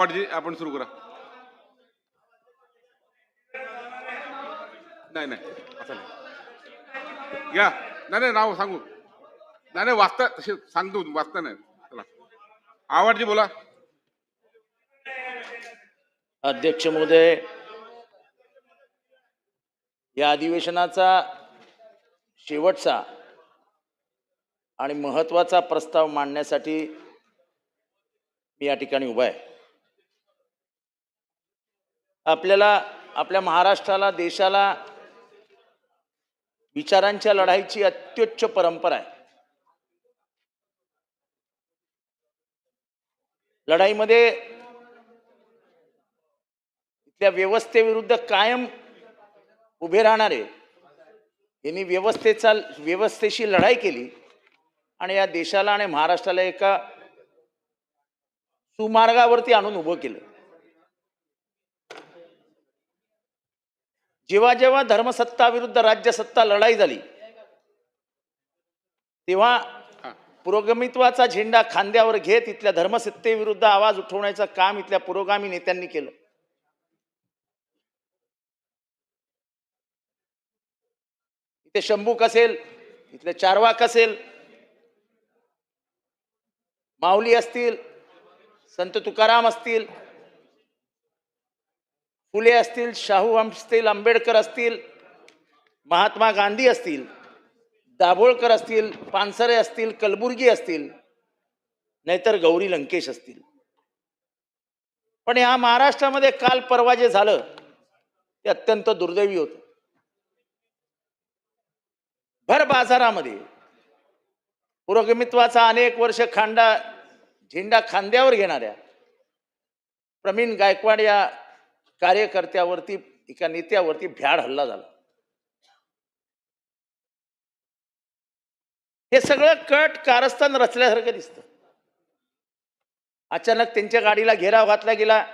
पाटजी आपण सुरू करा. नाही नाही. असं नाही. नाही नाही नाव सांगू. नाही नाही वाचता तसे सांगतो वाचता नाही. चला. आवडजी बोला. अध्यक्ष महोदय या अधिवेशनाचा शेवटचा आणि महत्त्वाचा प्रस्ताव मांडण्यासाठी मी या ठिकाणी उभा आहे. आपल्याला आपल्या महाराष्ट्राला देशाला विचारांच्या लढाईची अत्युच्च परंपरा आहे. लढाईमध्ये इथल्या व्यवस्थेविरुद्ध कायम उभे राहणारे यांनी व्यवस्थेचा व्यवस्थेशी लढाई केली आणि या देशाला आणि महाराष्ट्राला एका सुमार्गावरती आणून उभं केलं. जेव्हा जेव्हा धर्मसत्ता विरुद्ध राज्यसत्ता लढाई झाली तेव्हा. पुरोगमित्वाचा झेंडा खांद्यावर घेत इथल्या धर्मसत्तेविरुद्ध आवाज उठवण्याचं काम इथल्या पुरोगामी नेत्यांनी केलं इथे शंभूक असेल इथले चारवाक असेल माऊली असतील संत तुकाराम असतील फुले असतील शाहू असतील आंबेडकर असतील महात्मा गांधी असतील दाभोळकर असतील पानसरे असतील कलबुर्गी असतील नाहीतर गौरी लंकेश असतील. पण या महाराष्ट्रामध्ये काल परवा जे झालं ते अत्यंत दुर्दैवी होतं. भर बाजारामध्ये पुरोगमित्वाचा अनेक वर्ष खांडा झेंडा खांद्यावर घेणाऱ्या प्रवीण गायकवाड या कार्यकर्त्यावरती एका नेत्यावरती भ्याड हल्ला झाला. हे सगळं कट कारस्थान रचल्यासारखं दिसतं. अचानक त्यांच्या गाडीला घेराव घातला गेला.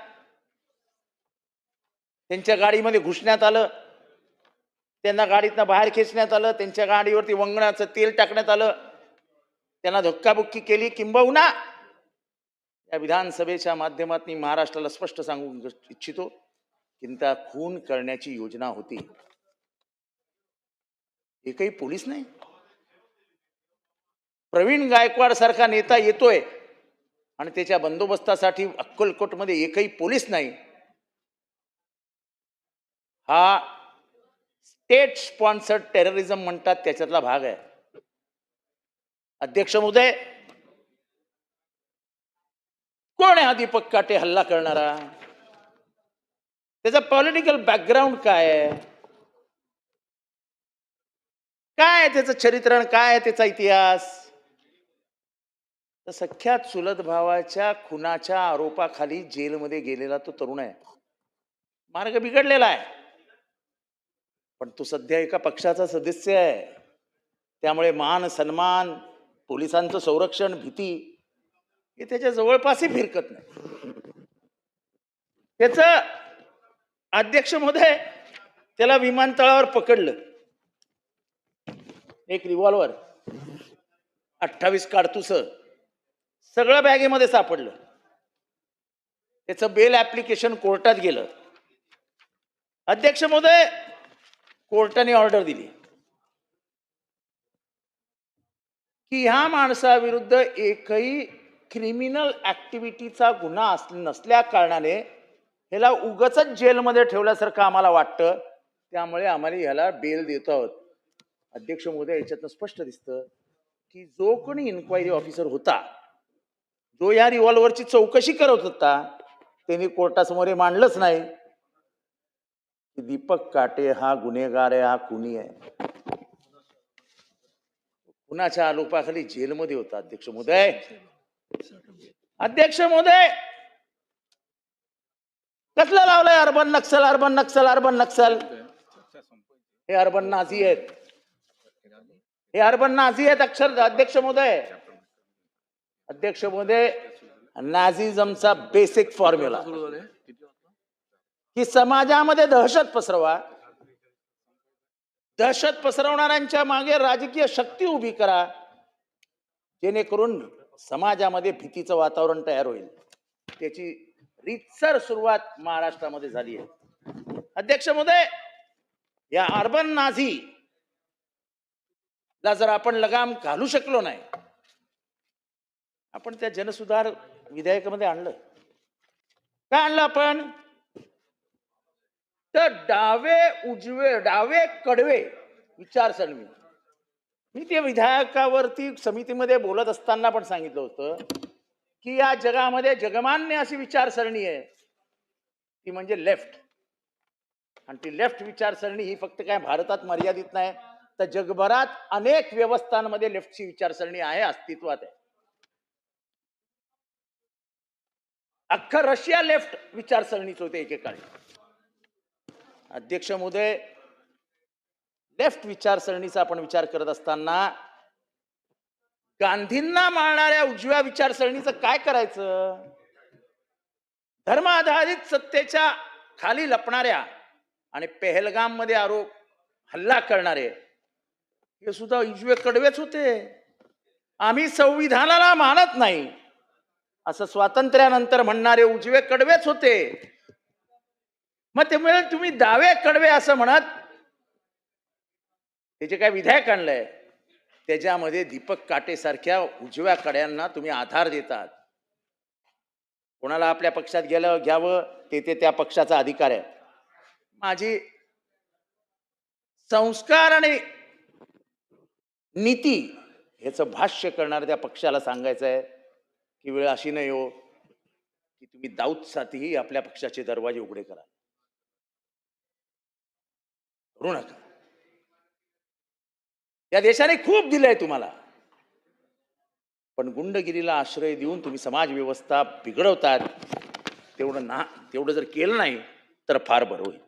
त्यांच्या गाडीमध्ये घुसण्यात आलं. त्यांना गाडीतनं बाहेर खेचण्यात आलं. त्यांच्या गाडीवरती वंगणाचं तेल टाकण्यात आलं. त्यांना धक्काबुक्की केली. किंबहुना या विधानसभेच्या माध्यमातून महाराष्ट्राला स्पष्ट सांगू इच्छितो. की खून करण्याची योजना होती. एकही पोलीस नाही. प्रवीण गायकवाड सारखा नेता येतोय आणि त्याच्या बंदोबस्तासाठी अक्कलकोटमध्ये एकही पोलीस नाही. हा स्टेट स्पॉन्सर्ड टेररिझम म्हणतात त्याच्यातला भाग आहे. अध्यक्ष महोदय कोण आहे हा दीपक काटे हल्ला करणारा? त्याचा पॉलिटिकल बॅकग्राऊंड काय आहे? काय आहे त्याचं चरित्रण? काय आहे त्याचा इतिहास? तर सख्या चुलत भावाच्या खुनाच्या आरोपाखाली जेलमध्ये गेलेला तो तरुण आहे. मार्ग बिघडलेला आहे. पण तो सध्या एका पक्षाचा सदस्य आहे. त्यामुळे मान सन्मान पोलिसांचं संरक्षण भीती हे त्याच्या जवळपासही फिरकत नाही. त्याच अध्यक्ष महोदय त्याला विमानतळावर पकडलं. एक रिव्हॉल्वर अठ्ठावीस काडतुस सगळं बॅगेमध्ये सापडलं. त्याचं बेल ऍप्लिकेशन कोर्टात गेलं. अध्यक्ष महोदय कोर्टाने ऑर्डर दिली. की ह्या माणसाविरुद्ध एकही क्रिमिनल ऍक्टिव्हिटीचा गुन्हा नसल्या कारणाने ह्याला उगच जेलमध्ये ठेवल्यासारखं आम्हाला वाटतं. त्यामुळे आम्हाला ह्याला बेल देतो आहोत. अध्यक्ष महोदय याच्यातनं स्पष्ट दिसतं की जो कोणी इन्क्वायरी ऑफिसर होता जो या रिव्हॉल्वरची चौकशी करत होता त्यांनी कोर्टासमोर हे मांडलंच नाही. की दीपक काटे हा गुन्हेगार आहे हा कुणी आहे. कुणाच्या आरोपाखाली जेलमध्ये होता अध्यक्ष महोदय? अध्यक्ष महोदय! कसला लावलाय urban Naxal urban Naxal urban Naxal हे अर्बन नाझी आहेत. हे अर्बन नाझी आहेत अक्षर अध्यक्ष महोदय. अध्यक्ष महोदय नाझिझमचा बेसिक फॉर्म्युला की समाजामध्ये दहशत पसरवा. दहशत पसरवणाऱ्यांच्या मागे राजकीय शक्ती उभी करा. जेणेकरून समाजामध्ये भीतीचं वातावरण तयार होईल. त्याची रितसर सुरुवात महाराष्ट्रामध्ये झाली आहे. अध्यक्ष महोदय या अर्बन नाझी ला जर आपण लगाम घालू शकलो नाही आपण त्या जनसुधार विधेयकामध्ये आणलं. काय आणलं आपण? तर डावे उजवे डावे कडवे विचारसरणी. मी ते विधायकावरती समितीमध्ये बोलत असताना पण सांगितलं होतं. की या जगामध्ये जगमान्य अशी विचारसरणी आहे. ती म्हणजे लेफ्ट आणि ती लेफ्ट विचारसरणी ही फक्त काय भारतात मर्यादित नाही तर जगभरात अनेक व्यवस्थांमध्ये लेफ्टची विचारसरणी आहे अस्तित्वात आहे. अख्खा रशिया लेफ्ट विचारसरणीच होते एकेकाळी. अध्यक्ष मोदय लेफ्ट विचारसरणीचा आपण विचार करत असताना गांधींना मारणाऱ्या उजव्या विचारसरणीचं काय करायचं? धर्म आधारित सत्तेच्या खाली लपणाऱ्या आणि पेहलगाममध्ये आरोप हल्ला करणारे हे सुद्धा उजवे कडवेच होते. आम्ही संविधानाला मानत नाही. असं स्वातंत्र्यानंतर म्हणणारे उजवे कडवेच होते. मग त्यामुळे तुम्ही दावे कडवे असं म्हणत त्याचे काय विधायक आणलंय? त्याच्यामध्ये दीपक काटेसारख्या उजव्या कड्यांना तुम्ही आधार देतात. कोणाला आपल्या पक्षात गेलं घ्यावं ते ते त्या पक्षाचा अधिकार आहे. माझी संस्कार आणि नीती ह्याचं भाष्य करणाऱ्या त्या पक्षाला सांगायचं आहे की वेळ अशी नाही हो की तुम्ही दाऊदसाठीही आपल्या पक्षाचे दरवाजे उघडे करा. करू. नका या देशाने खूप दिलंय तुम्हाला. पण गुंडगिरीला आश्रय देऊन तुम्ही समाज व्यवस्था बिघडवतात तेवढं ना तेवढं जर केलं नाही तर फार बरं होईल.